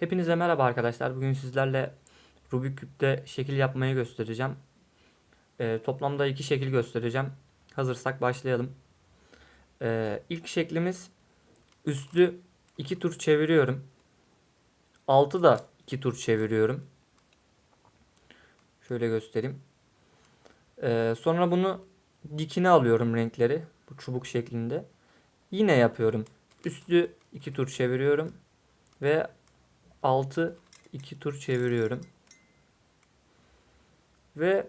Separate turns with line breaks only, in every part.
Hepinize merhaba arkadaşlar. Bugün sizlerle Rubik küpte şekil yapmayı göstereceğim. Ee, toplamda iki şekil göstereceğim. Hazırsak başlayalım. Ee, ilk şeklimiz üstü iki tur çeviriyorum. Altı da iki tur çeviriyorum. Şöyle göstereyim. Ee, sonra bunu dikine alıyorum renkleri. Bu çubuk şeklinde. Yine yapıyorum. Üstü iki tur çeviriyorum. Ve 6 2 tur çeviriyorum. Ve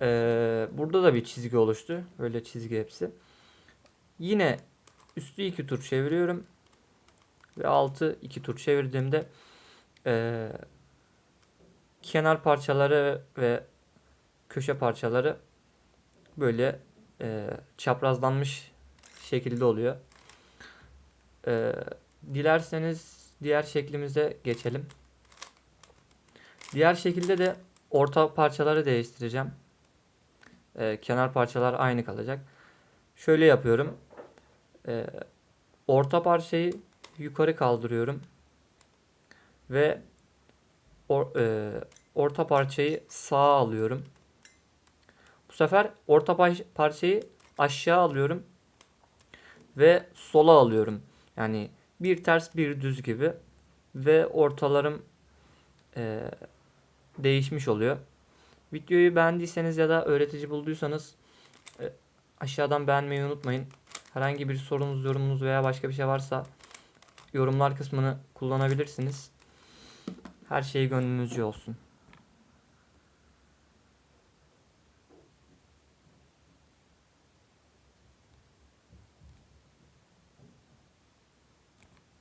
eee, burada da bir çizgi oluştu. Öyle çizgi hepsi. Yine üstü 2 tur çeviriyorum. Ve 6 2 tur çevirdiğimde eee, kenar parçaları ve köşe parçaları böyle eee, çaprazlanmış şekilde oluyor. Eee, dilerseniz diğer şeklimize geçelim. Diğer şekilde de orta parçaları değiştireceğim. Ee, kenar parçalar aynı kalacak. Şöyle yapıyorum. Ee, orta parçayı yukarı kaldırıyorum. Ve or- e, orta parçayı sağa alıyorum. Bu sefer orta parçayı aşağı alıyorum. Ve sola alıyorum. Yani bir ters bir düz gibi ve ortalarım eee, değişmiş oluyor. Videoyu beğendiyseniz ya da öğretici bulduysanız e, aşağıdan beğenmeyi unutmayın. Herhangi bir sorunuz, yorumunuz veya başka bir şey varsa yorumlar kısmını kullanabilirsiniz. Her şey gönlünüzce olsun.